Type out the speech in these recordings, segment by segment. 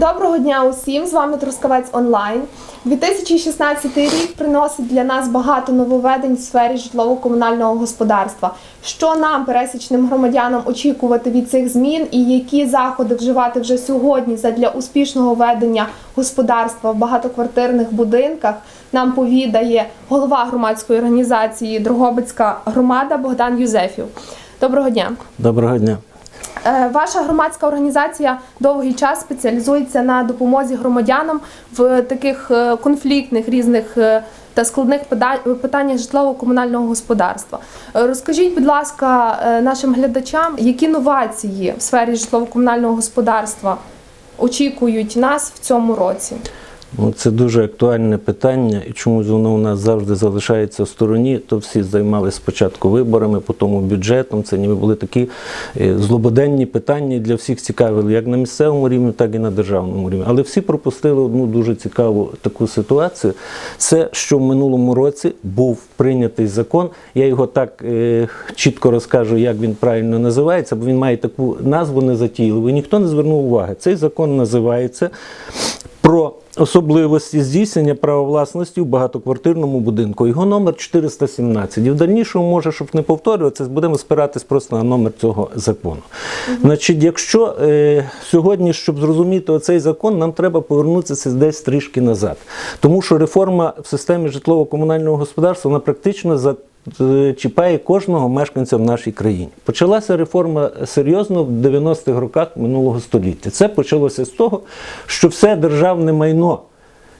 Доброго дня усім! З вами Трускавець Онлайн. 2016 рік приносить для нас багато нововведень в сфері житлово-комунального господарства. Що нам, пересічним громадянам, очікувати від цих змін і які заходи вживати вже сьогодні задля успішного ведення господарства в багатоквартирних будинках, нам повідає голова громадської організації Дрогобицька громада Богдан Юзефів. Доброго дня! Доброго дня. Е, Ваша громадська організація довгий час спеціалізується на допомозі громадянам в таких е, конфліктних різних е, та складних пита- питаннях житлово-комунального господарства. Розкажіть, будь ласка, нашим глядачам, які новації в сфері житлово-комунального господарства очікують нас в цьому році? Це дуже актуальне питання, і чомусь воно у нас завжди залишається в стороні. То всі займалися спочатку виборами, потім бюджетом. Це ніби були такі е, злободенні питання для всіх цікавили, як на місцевому рівні, так і на державному рівні. Але всі пропустили одну дуже цікаву таку ситуацію. Це що в минулому році був прийнятий закон. Я його так е, чітко розкажу, як він правильно називається, бо він має таку назву незатійливу. І ніхто не звернув уваги. Цей закон називається про особливості здійснення права власності в багатоквартирному будинку. Його номер 417. І в дальнішому, може, щоб не повторюватися, будемо спиратись просто на номер цього закону. Значить, якщо е, сьогодні, щоб зрозуміти оцей закон, нам треба повернутися десь трішки назад. Тому що реформа в системі житлово-комунального господарства вона практично за чіпає кожного мешканця в нашій країні. Почалася реформа серйозно в 90-х роках минулого століття. Це почалося з того, що все державне майно,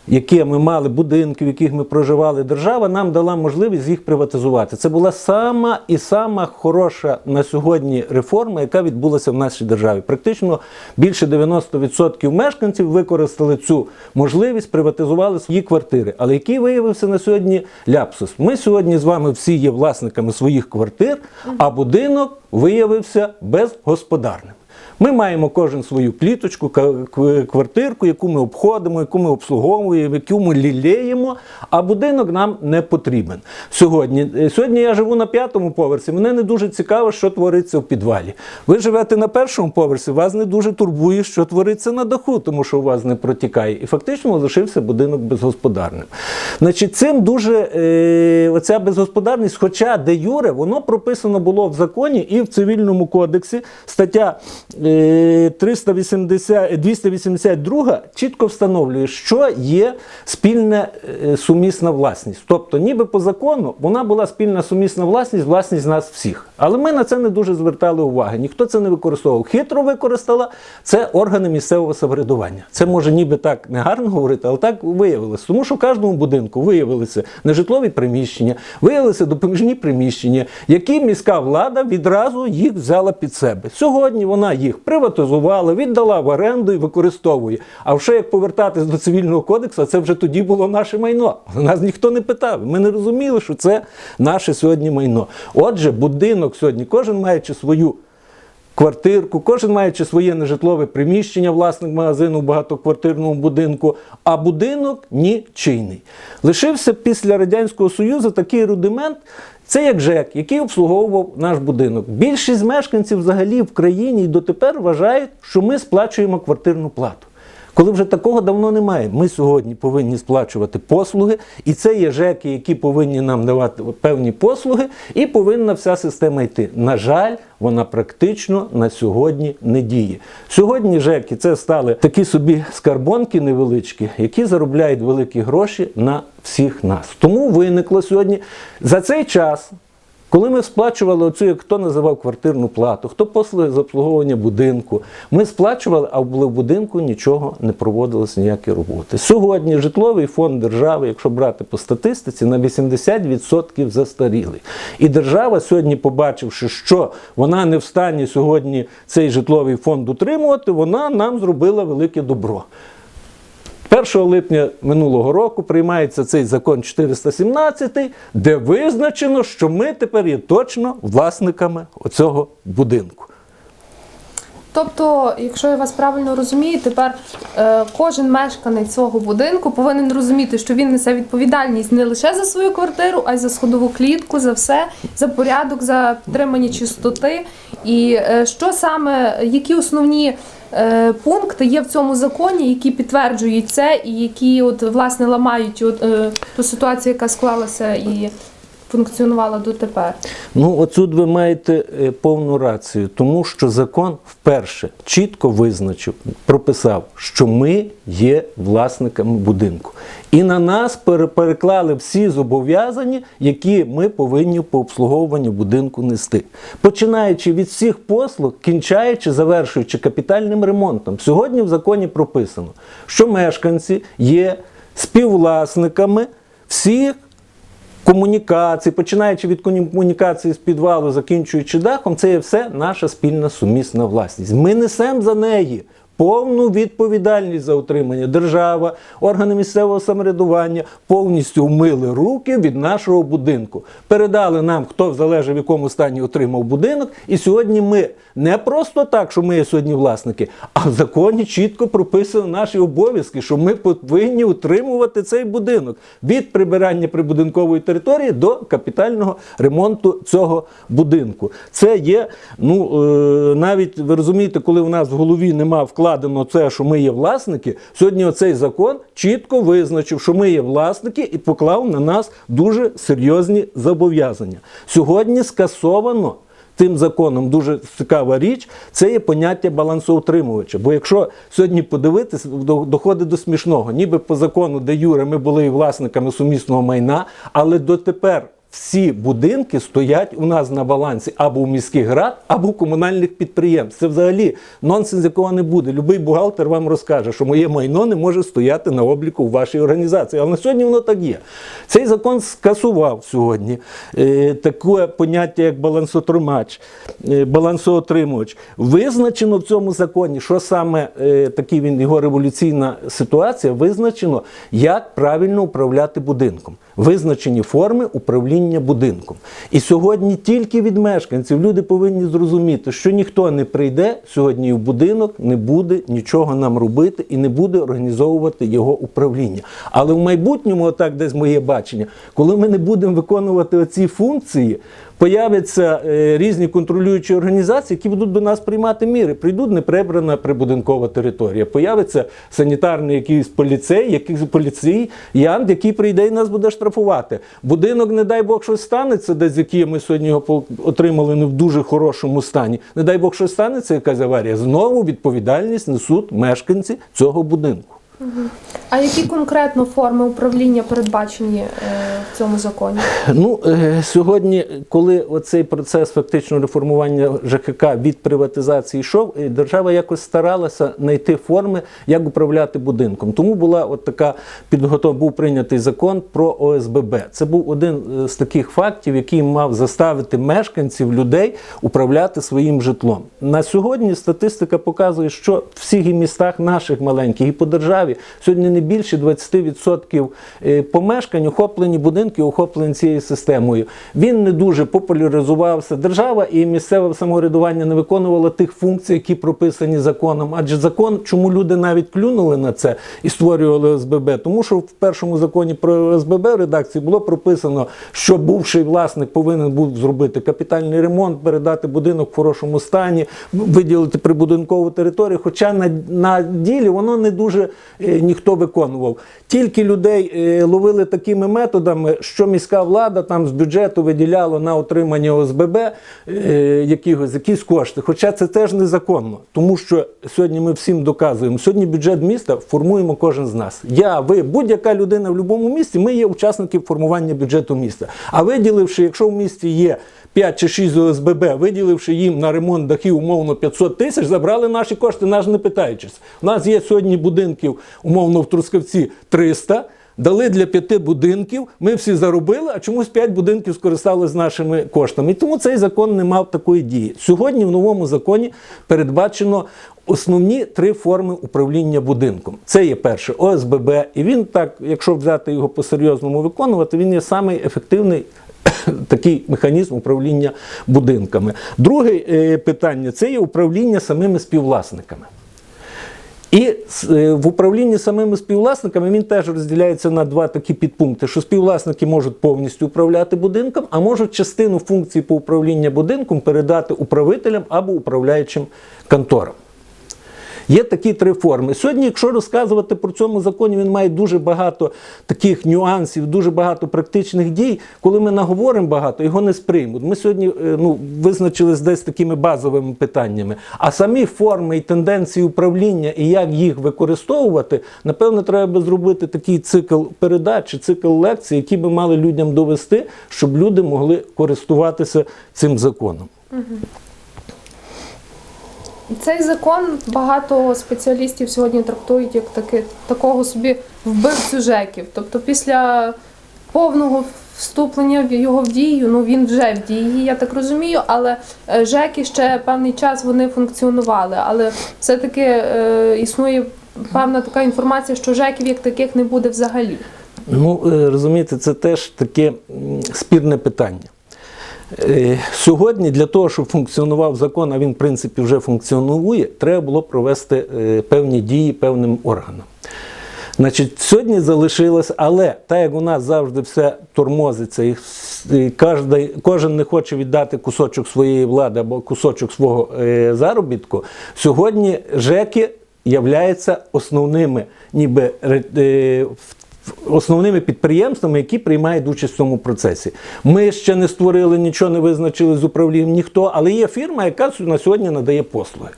яке ми мали, будинки, в яких ми проживали, держава нам дала можливість їх приватизувати. Це була сама і сама хороша на сьогодні реформа, яка відбулася в нашій державі. Практично більше 90% мешканців використали цю можливість, приватизували свої квартири. Але який виявився на сьогодні ляпсус? Ми сьогодні з вами всі є власниками своїх квартир, а будинок виявився безгосподарним. Ми маємо кожен свою кліточку, квартирку, яку ми обходимо, яку ми обслуговуємо, яку ми лілеємо, а будинок нам не потрібен. Сьогодні, е, сьогодні я живу на п'ятому поверсі. Мене не дуже цікаво, що твориться в підвалі. Ви живете на першому поверсі, вас не дуже турбує, що твориться на даху, тому що у вас не протікає. І фактично лишився будинок безгосподарним. Значить, цим дуже е, оця безгосподарність, хоча де юре, воно прописано було в законі і в цивільному кодексі. Стаття е, 380, 282 чітко встановлює, що є спільна е, сумісна власність. Тобто, ніби по закону вона була спільна сумісна власність, власність нас всіх. Але ми на це не дуже звертали уваги. Ніхто це не використовував. Хитро використала це органи місцевого самоврядування. Це може ніби так не гарно говорити, але так виявилося. Тому що в кожному будинку виявилися нежитлові приміщення, виявилися допоміжні приміщення, які міська влада відразу їх взяла під себе. Сьогодні вона їх приватизувала, віддала в оренду і використовує. А вже як повертатись до цивільного кодексу, це вже тоді було наше майно. Нас ніхто не питав. Ми не розуміли, що це наше сьогодні майно. Отже, будинок сьогодні, кожен маючи свою квартирку, кожен маючи своє нежитлове приміщення, власник магазину в багатоквартирному будинку, а будинок нічийний. Лишився після Радянського Союзу такий рудимент. Це як ЖЕК, який обслуговував наш будинок. Більшість мешканців взагалі в країні і дотепер вважають, що ми сплачуємо квартирну плату. Коли вже такого давно немає, ми сьогодні повинні сплачувати послуги, і це є ЖЕКи, які повинні нам давати певні послуги, і повинна вся система йти. На жаль, вона практично на сьогодні не діє. Сьогодні ЖЕКи це стали такі собі скарбонки невеличкі, які заробляють великі гроші на всіх нас. Тому виникло сьогодні за цей час. Коли ми сплачували оцю, хто називав квартирну плату, хто послуги з обслуговування будинку, ми сплачували, а в будинку нічого не проводилось ніякі роботи. Сьогодні житловий фонд держави, якщо брати по статистиці, на 80% застарілий. І держава сьогодні, побачивши, що вона не в стані сьогодні цей житловий фонд утримувати, вона нам зробила велике добро. 1 липня минулого року приймається цей закон 417, де визначено, що ми тепер є точно власниками оцього будинку. Тобто, якщо я вас правильно розумію, тепер е, кожен мешканець цього будинку повинен розуміти, що він несе відповідальність не лише за свою квартиру, а й за сходову клітку, за все, за порядок, за підтримання чистоти. І е, що саме, які основні пункти є в цьому законі, які підтверджують це, і які от власне ламають от, е, ту ситуацію, яка склалася і функціонувала дотепер. Ну, отут ви маєте е, повну рацію, тому що закон вперше чітко визначив, прописав, що ми є власниками будинку. І на нас переклали всі зобов'язання, які ми повинні по обслуговуванню будинку нести. Починаючи від всіх послуг, кінчаючи, завершуючи капітальним ремонтом. Сьогодні в законі прописано, що мешканці є співвласниками всіх комунікації, починаючи від комунікації з підвалу, закінчуючи дахом, це є все наша спільна сумісна власність. Ми несемо за неї. Повну відповідальність за утримання держава, органи місцевого самоврядування повністю вмили руки від нашого будинку. Передали нам, хто залежить в якому стані отримав будинок. І сьогодні ми не просто так, що ми є сьогодні власники, а в законі чітко прописано наші обов'язки, що ми повинні утримувати цей будинок від прибирання прибудинкової території до капітального ремонту цього будинку. Це є, ну е, навіть ви розумієте, коли в нас в голові нема вкладено це, що ми є власники. Сьогодні оцей закон чітко визначив, що ми є власники, і поклав на нас дуже серйозні зобов'язання. Сьогодні скасовано. Тим законом дуже цікава річ, це є поняття балансоутримувача. Бо якщо сьогодні подивитися, доходить до смішного, ніби по закону, де Юре, ми були і власниками сумісного майна, але дотепер всі будинки стоять у нас на балансі або у міських рад, або у комунальних підприємств. Це взагалі нонсенс, якого не буде. Любий бухгалтер вам розкаже, що моє майно не може стояти на обліку в вашій організації. Але на сьогодні воно так є. Цей закон скасував сьогодні е, таке поняття, як балансотримач, е, балансоотримувач. Визначено в цьому законі, що саме е, такий він його революційна ситуація, визначено, як правильно управляти будинком. Визначені форми управління будинком. І сьогодні тільки від мешканців люди повинні зрозуміти, що ніхто не прийде сьогодні в будинок, не буде нічого нам робити і не буде організовувати його управління. Але в майбутньому, отак десь моє бачення, коли ми не будемо виконувати оці функції, появляться е, різні контролюючі організації, які будуть до нас приймати міри. Прийдуть неприбрана прибудинкова територія. Появиться санітарний якийсь поліцей, якийсь поліцій, ян, який прийде і нас буде штрафувати. Будинок, не дай Бог, щось станеться, десь який ми сьогодні його отримали не в дуже хорошому стані. Не дай Бог, щось станеться, якась аварія. Знову відповідальність несуть мешканці цього будинку. А які конкретно форми управління передбачені е, в цьому законі? Ну, е, сьогодні, коли оцей процес фактично реформування ЖКК від приватизації йшов, е, держава якось старалася знайти форми, як управляти будинком. Тому була от така підготов, був прийнятий закон про ОСББ. Це був один з таких фактів, який мав заставити мешканців, людей управляти своїм житлом. На сьогодні статистика показує, що в всіх і містах наших маленьких і по державі сьогодні не більше 20% е, помешкань охоплені будинки, охоплені цією системою. Він не дуже популяризувався. Держава і місцеве самоврядування не виконувало тих функцій, які прописані законом. Адже закон, чому люди навіть клюнули на це і створювали ОСББ, тому що в першому законі про ОСББ редакції було прописано, що бувший власник повинен був зробити капітальний ремонт, передати будинок в хорошому стані, виділити прибудинкову територію. Хоча на, на ділі воно не дуже ніхто виконував. Тільки людей е, ловили такими методами, що міська влада там з бюджету виділяла на отримання ОСББ е, якихось, якісь кошти. Хоча це теж незаконно, тому що сьогодні ми всім доказуємо. Сьогодні бюджет міста формуємо кожен з нас. Я, ви, будь-яка людина в будь-якому місті, ми є учасники формування бюджету міста. А виділивши, якщо в місті є 5 чи 6 ОСББ, виділивши їм на ремонт дахів умовно 500 тисяч, забрали наші кошти, наш не питаючись. У нас є сьогодні будинків, умовно, в Трускавці 300, дали для п'яти будинків, ми всі заробили, а чомусь 5 будинків скористалися нашими коштами. І тому цей закон не мав такої дії. Сьогодні в новому законі передбачено основні три форми управління будинком. Це є перше ОСББ, і він так, якщо взяти його по-серйозному виконувати, він є самий ефективний такий механізм управління будинками. Друге е, питання це є управління самими співвласниками. І е, в управлінні самими співвласниками він теж розділяється на два такі підпункти: що співвласники можуть повністю управляти будинком, а можуть частину функцій по управлінню будинком передати управителям або управляючим конторам. Є такі три форми. Сьогодні, якщо розказувати про цьому законі, він має дуже багато таких нюансів, дуже багато практичних дій. Коли ми наговоримо багато, його не сприймуть. Ми сьогодні е, ну, визначились десь такими базовими питаннями. А самі форми і тенденції управління і як їх використовувати, напевно, треба би зробити такий цикл передач, цикл лекцій, які би мали людям довести, щоб люди могли користуватися цим законом. Цей закон багато спеціалістів сьогодні трактують як таки, такого собі вбивцю жеків. Тобто після повного вступлення в його в дію, ну він вже в дії, я так розумію, але е, жеки ще певний час вони функціонували. Але все-таки е, існує певна така інформація, що жеків як таких не буде взагалі. Ну, е, розумієте, це теж таке спірне питання. Е, Сьогодні для того, щоб функціонував закон, а він, в принципі, вже функціонує, треба було провести е, певні дії певним органам. Значить, сьогодні залишилось, але так як у нас завжди все тормозиться, і, кожен не хоче віддати кусочок своєї влади або кусочок свого е, заробітку, сьогодні ЖЕКи являються основними, ніби в- Основними підприємствами, які приймають участь в цьому процесі. Ми ще не створили нічого, не визначили з управлінням ніхто, але є фірма, яка на сьогодні надає послуги.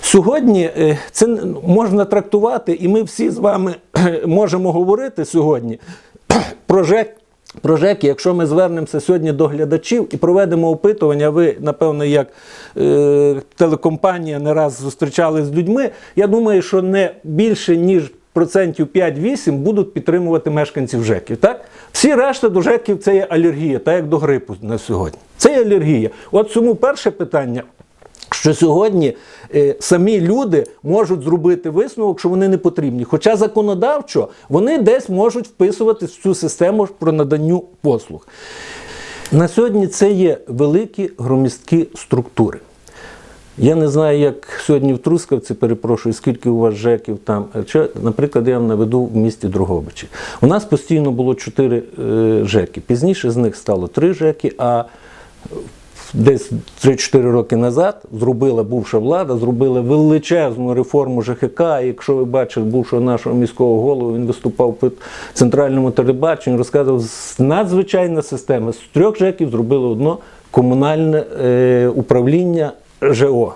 Сьогодні е, це можна трактувати, і ми всі з вами можемо говорити сьогодні про ЖЕК. Про ЖЕКи, якщо ми звернемося сьогодні до глядачів і проведемо опитування, ви, напевно, як е, телекомпанія не раз зустрічались з людьми, я думаю, що не більше, ніж процентів 5-8 будуть підтримувати мешканців ЖЕКів. Так? Всі решта до ЖЕКів це є алергія, так як до грипу на сьогодні. Це є алергія. От цьому перше питання. Що сьогодні е, самі люди можуть зробити висновок, що вони не потрібні. Хоча законодавчо вони десь можуть вписуватись в цю систему про наданню послуг. На сьогодні це є великі громісткі структури. Я не знаю, як сьогодні в Трускавці, перепрошую, скільки у вас ЖЕКів там. Чи, наприклад, я вам наведу в місті Дрогобичі. У нас постійно було чотири е, ЖЕКи. Пізніше з них стало три ЖЕКи, а десь 3-4 роки назад зробила бувша влада, зробила величезну реформу ЖКХ. І Якщо ви бачили бувшого нашого міського голову, він виступав по центральному телебаченню, розказував, надзвичайна система. З трьох ЖЕКів зробили одно комунальне е, управління ЖО.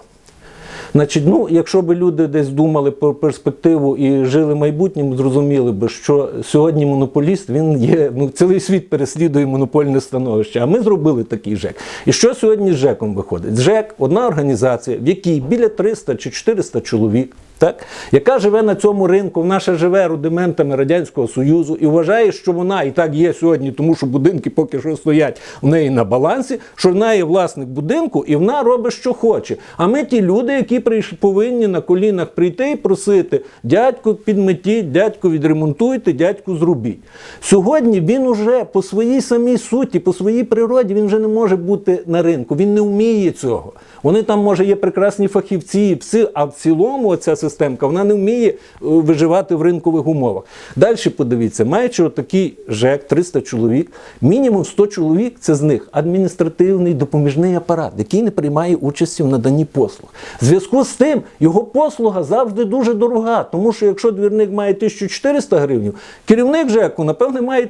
Значить, ну, якщо б люди десь думали про перспективу і жили майбутнім, зрозуміли б, що сьогодні монополіст він є, ну цілий світ переслідує монопольне становище. А ми зробили такий ЖЕК. І що сьогодні з ЖЕКом виходить? ЖЕК одна організація, в якій біля 300 чи 400 чоловік. Так, яка живе на цьому ринку, вона ще живе рудиментами Радянського Союзу і вважає, що вона і так є сьогодні, тому що будинки поки що стоять в неї на балансі, що вона є власник будинку і вона робить, що хоче. А ми ті люди, які прийш- повинні на колінах прийти і просити: дядьку, підметіть, дядьку, відремонтуйте, дядьку, зробіть. Сьогодні він уже по своїй самій суті, по своїй природі, він вже не може бути на ринку. Він не вміє цього. Вони там, може, є прекрасні фахівці, всі, а в цілому оця системка вона не вміє е, виживати в ринкових умовах. Далі подивіться, маючи отакий ЖЕК, 300 чоловік, мінімум 100 чоловік це з них адміністративний допоміжний апарат, який не приймає участі в наданні послуг. В зв'язку з тим його послуга завжди дуже дорога, тому що якщо двірник має 1400 гривень, керівник ЖЕКу, напевне, має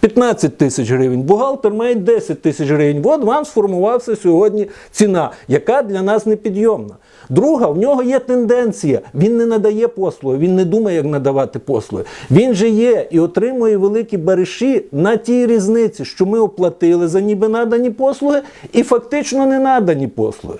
15 тисяч гривень, бухгалтер має 10 тисяч гривень. От вам сформувався сьогодні ціна, яка для нас непідйомна. Друга, в нього є тенденція. Він не надає послуги, він не думає, як надавати послуги. Він же є і отримує великі бариші на тій різниці, що ми оплатили за ніби надані послуги і фактично не надані послуги.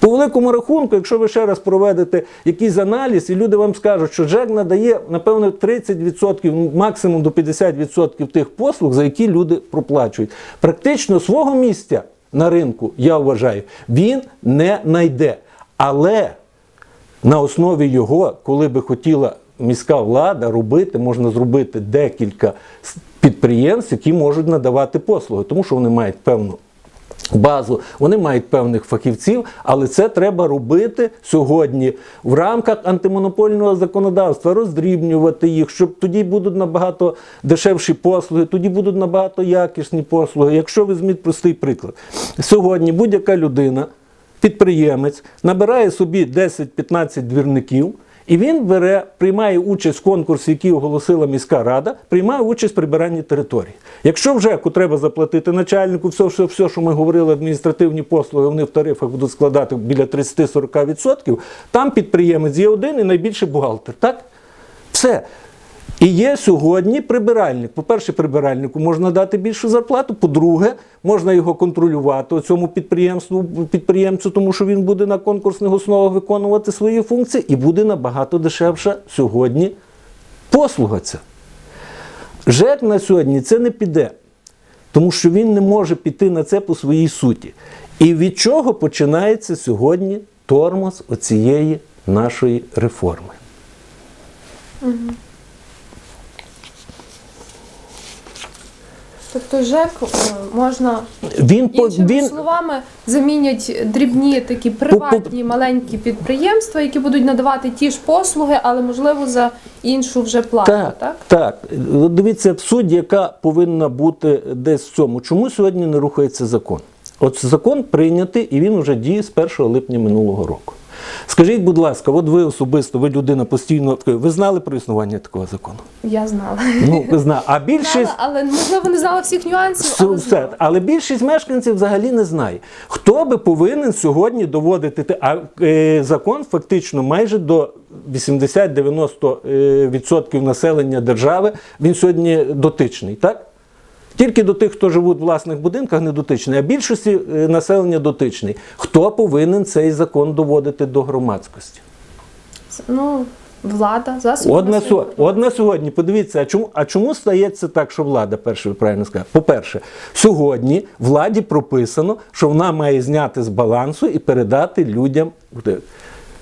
По великому рахунку, якщо ви ще раз проведете якийсь аналіз, і люди вам скажуть, що ЖЕК надає, напевно, 30%, максимум до 50% тих послуг, за які люди проплачують. Практично свого місця на ринку, я вважаю, він не знайде. Але на основі його, коли би хотіла міська влада робити, можна зробити декілька підприємств, які можуть надавати послуги, тому що вони мають певну базу, вони мають певних фахівців, але це треба робити сьогодні в рамках антимонопольного законодавства, роздрібнювати їх, щоб тоді будуть набагато дешевші послуги, тоді будуть набагато якісні послуги. Якщо візьміть простий приклад, сьогодні будь-яка людина. підприємець набирає собі 10-15 двірників. І він бере, приймає участь в конкурсі, який оголосила міська рада, приймає участь в прибиранні території. Якщо в ЖЕКу треба заплатити начальнику, все, все, все, що ми говорили, адміністративні послуги, вони в тарифах будуть складати біля 30-40%, там підприємець є один і найбільший бухгалтер. Так? Все. І є сьогодні прибиральник. По-перше, прибиральнику можна дати більшу зарплату. По-друге, можна його контролювати цьому підприємству, підприємцю, тому що він буде на конкурсних основах виконувати свої функції і буде набагато дешевша сьогодні послуга ця. ЖЕК на сьогодні це не піде, тому що він не може піти на це по своїй суті. І від чого починається сьогодні тормоз оцієї нашої реформи? Тобто ЖЕК е, можна Він, іншими він, словами замінять дрібні такі приватні маленькі підприємства, які будуть надавати ті ж послуги, але можливо за іншу вже плату. Так, Так, так. Дивіться, суть, яка повинна бути десь в цьому. Чому сьогодні не рухається закон? От закон прийнятий і він вже діє з 1 липня минулого року. Скажіть, будь ласка, от ви особисто, ви людина постійно, ви знали про існування такого закону? Я знала. Ну, ви знали. А більшість. Знала, але можливо не знала всіх нюансів. Але все. знала. Але більшість мешканців взагалі не знає. Хто би повинен сьогодні доводити а е, закон фактично майже до 80-90% е, населення держави він сьогодні дотичний, так? Тільки до тих, хто живуть в власних будинках, не дотичний, а більшості е, населення дотичний. Хто повинен цей закон доводити до громадськості? Ну, влада, засоби. От на, масової сьогодні, от на сьогодні, подивіться, а чому, а чому стається так, що влада, перше, правильно сказали? По-перше, сьогодні владі прописано, що вона має зняти з балансу і передати людям.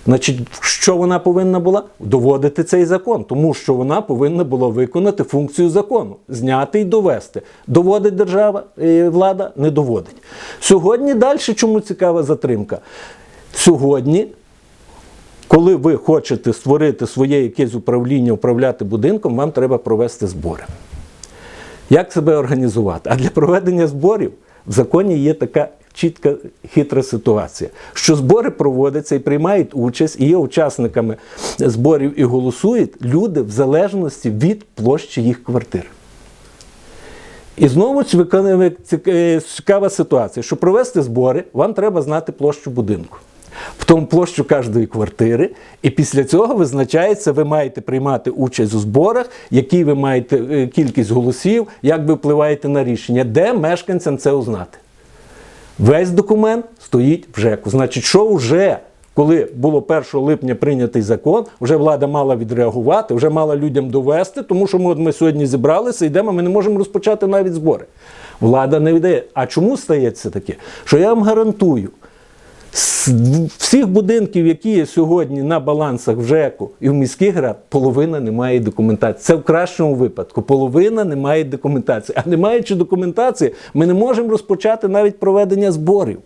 Значить, що вона повинна була? Доводити цей закон, тому що вона повинна була виконати функцію закону, зняти і довести. Доводить держава, е, влада, не доводить. Сьогодні далі чому цікава затримка? Сьогодні коли ви хочете створити своє якесь управління, управляти будинком, вам треба провести збори. Як себе організувати? А для проведення зборів в законі є така чітка хитра ситуація, що збори проводяться і приймають участь, і є учасниками зборів і голосують люди в залежності від площі їх квартир. І знову ж е, цікава ситуація, що провести збори, вам треба знати площу будинку. Потім площу кожної квартири, і після цього визначається, ви маєте приймати участь у зборах, які ви маєте е, кількість голосів, як ви впливаєте на рішення, де мешканцям це узнати. Весь документ стоїть в ЖЕКу. Значить, що вже, коли було 1 липня прийнятий закон, вже влада мала відреагувати, вже мала людям довести, тому що ми, от ми сьогодні зібралися, йдемо, ми не можемо розпочати навіть збори. Влада не віддає. А чому стається таке? Що я вам гарантую, всіх будинків, які є сьогодні на балансах в ЖЕКу і в міських рад, половина не має документації. Це в кращому випадку. Половина не має документації. А не маючи документації, ми не можемо розпочати навіть проведення зборів.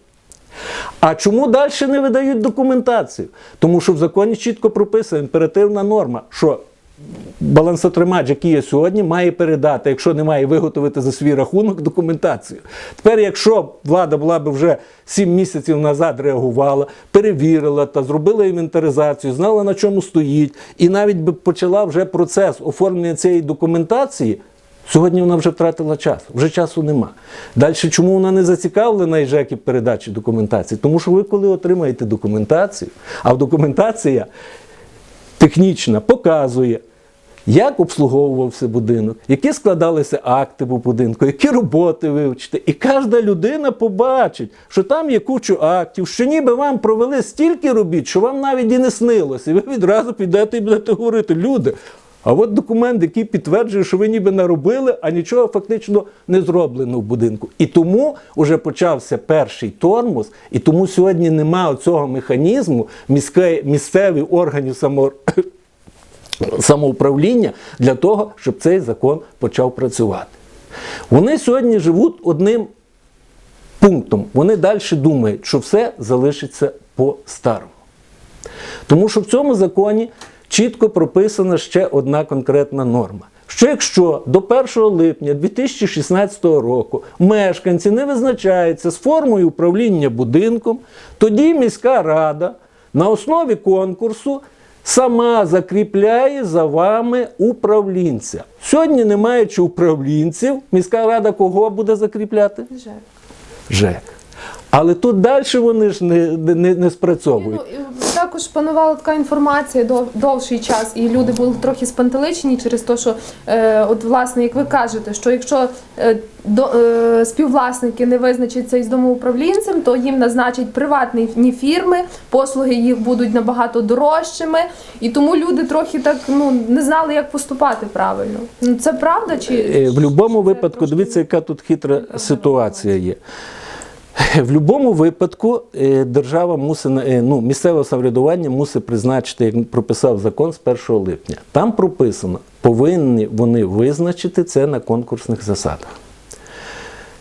А чому далі не видають документацію? Тому що в законі чітко прописана імперативна норма, що балансотримач, який є сьогодні, має передати, якщо не має виготовити за свій рахунок документацію. Тепер, якщо влада була б вже 7 місяців назад реагувала, перевірила та зробила інвентаризацію, знала на чому стоїть, і навіть би почала вже процес оформлення цієї документації. Сьогодні вона вже втратила час, вже часу нема. Далі, чому вона не зацікавлена і ЖЕКі в передачі документації? Тому що ви, коли отримаєте документацію, а документація технічна показує, як обслуговувався будинок, які складалися акти по будинку, які роботи вивчити. І кожна людина побачить, що там є кучу актів, що ніби вам провели стільки робіт, що вам навіть і не снилося. І ви відразу підете і будете говорити, люди. А от документ, який підтверджує, що ви ніби наробили, а нічого фактично не зроблено в будинку. І тому вже почався перший тормоз, і тому сьогодні немає цього механізму міське- місцевих органів само, самоуправління для того, щоб цей закон почав працювати. Вони сьогодні живуть одним пунктом. Вони далі думають, що все залишиться по-старому. Тому що в цьому законі чітко прописана ще одна конкретна норма, що якщо до 1 липня 2016 року мешканці не визначаються з формою управління будинком, тоді міська рада на основі конкурсу сама закріпляє за вами управлінця. Сьогодні, не маючи управлінців, міська рада кого буде закріпляти? Жек. ЖЕК. Але тут далі вони ж не, не, не Ну, спрацьовують. Також панувала така інформація дов, довший час, і люди були трохи спантеличені через те, що е, от власне, як ви кажете, що якщо е, до, е, співвласники не визначаться із домоуправлінцем, то їм назначать приватні фірми, послуги їх будуть набагато дорожчими, і тому люди трохи так ну не знали, як поступати правильно. Ну, Це правда чи Е, В будь-якому випадку, дивіться, яка тут хитра ситуація є. В будь-якому випадку е, держава мусить, е, ну, місцеве самоврядування мусить призначити, як прописав закон з 1 липня. Там прописано, повинні вони визначити це на конкурсних засадах.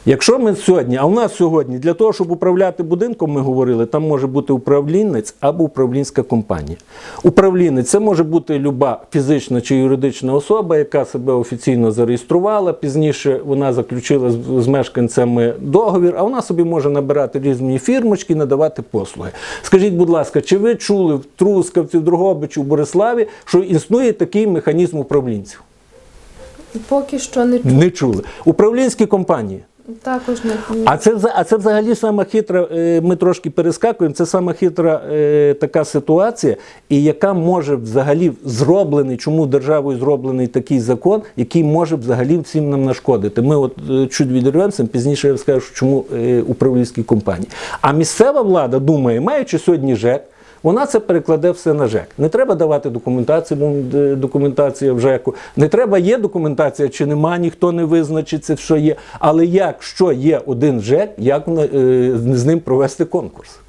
Якщо ми сьогодні, а у нас сьогодні для того, щоб управляти будинком, ми говорили, там може бути управлінець або управлінська компанія. Управлінець це може бути люба фізична чи юридична особа, яка себе офіційно зареєструвала. Пізніше вона заключила з, мешканцями договір, а вона собі може набирати різні фірмочки і надавати послуги. Скажіть, будь ласка, чи ви чули в Трускавці, в Дрогобичі, в Бориславі, що існує такий механізм управлінців? поки що не чу- Не чули. Управлінські компанії. Також не А це, а це взагалі сама хитра, е, ми трошки перескакуємо, це сама хитра е, така ситуація, і яка може взагалі зроблений, чому державою зроблений такий закон, який може взагалі всім нам нашкодити. Ми от е, чуть відірвемося, пізніше я скажу, чому управлінські компанії. А місцева влада думає, маючи сьогодні ЖЕК, вона це перекладе все на ЖЕК. Не треба давати документацію, е, документація в ЖЕКу. Не треба, є документація чи нема, ніхто не визначиться, що є. Але якщо є один ЖЕК, як е, з ним провести конкурс?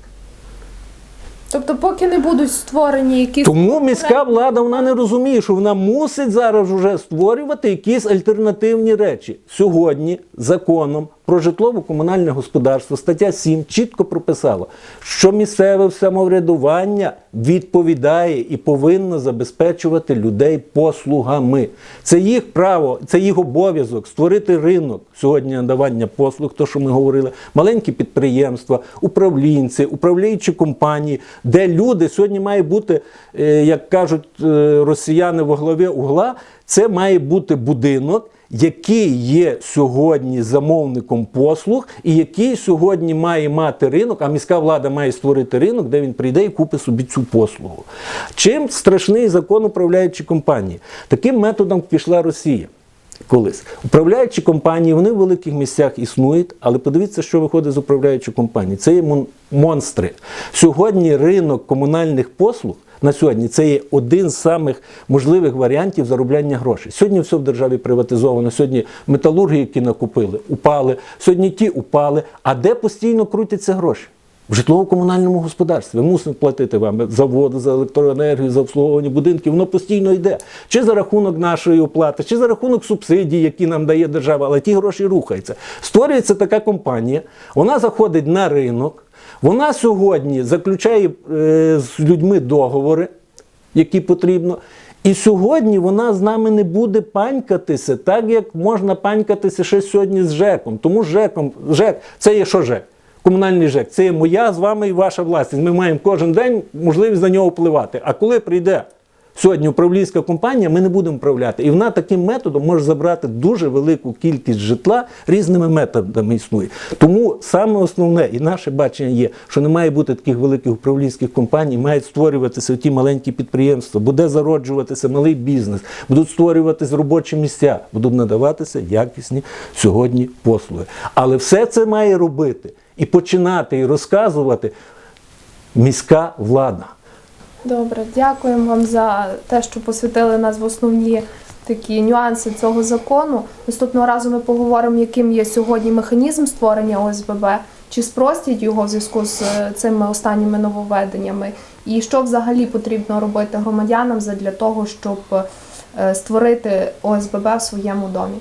Тобто, поки не будуть створені якісь Тому міська влада вона не розуміє, що вона мусить зараз вже створювати якісь альтернативні речі. Сьогодні законом про житлово-комунальне господарство стаття 7 чітко прописала, що місцеве самоврядування відповідає і повинно забезпечувати людей послугами. Це їх право, це їх обов'язок створити ринок сьогодні надавання послуг, то що ми говорили, маленькі підприємства, управлінці, управляючі компанії, де люди сьогодні має бути, е, як кажуть е, росіяни во главі угла, це має бути будинок. Який є сьогодні замовником послуг, і який сьогодні має мати ринок, а міська влада має створити ринок, де він прийде і купить собі цю послугу. Чим страшний закон управляючі компанії? Таким методом пішла Росія колись. Управляючі компанії, вони в великих місцях існують, але подивіться, що виходить з управляючої компанії. Це є мон- монстри. Сьогодні ринок комунальних послуг. На сьогодні це є один з самих можливих варіантів заробляння грошей. Сьогодні все в державі приватизовано. Сьогодні металурги, які накупили, упали. Сьогодні ті упали. А де постійно крутяться гроші? В житлово-комунальному господарстві ви мусите платити вам за воду, за електроенергію, за обслуговування будинків. Воно постійно йде. Чи за рахунок нашої оплати, чи за рахунок субсидій, які нам дає держава, але ті гроші рухаються. Створюється така компанія, вона заходить на ринок, вона сьогодні заключає е, з людьми договори, які потрібно. І сьогодні вона з нами не буде панькатися, так як можна панькатися ще сьогодні з ЖЕКом. Тому ЖЕКом, ЖЕК це є що ЖЕК? Комунальний ЖЕК. Це є моя з вами і ваша власність. Ми маємо кожен день можливість на нього впливати. А коли прийде сьогодні управлінська компанія, ми не будемо управляти. І вона таким методом може забрати дуже велику кількість житла різними методами існує. Тому саме основне і наше бачення є, що не має бути таких великих управлінських компаній, мають створюватися ті маленькі підприємства, буде зароджуватися малий бізнес, будуть створюватися робочі місця, будуть надаватися якісні сьогодні послуги. Але все це має робити і починати і розказувати міська влада. Добре, дякуємо вам за те, що посвятили нас в основні такі нюанси цього закону. Наступного разу ми поговоримо, яким є сьогодні механізм створення ОСББ, чи спростять його в зв'язку з е, цими останніми нововведеннями, і що взагалі потрібно робити громадянам для того, щоб е, створити ОСББ в своєму домі.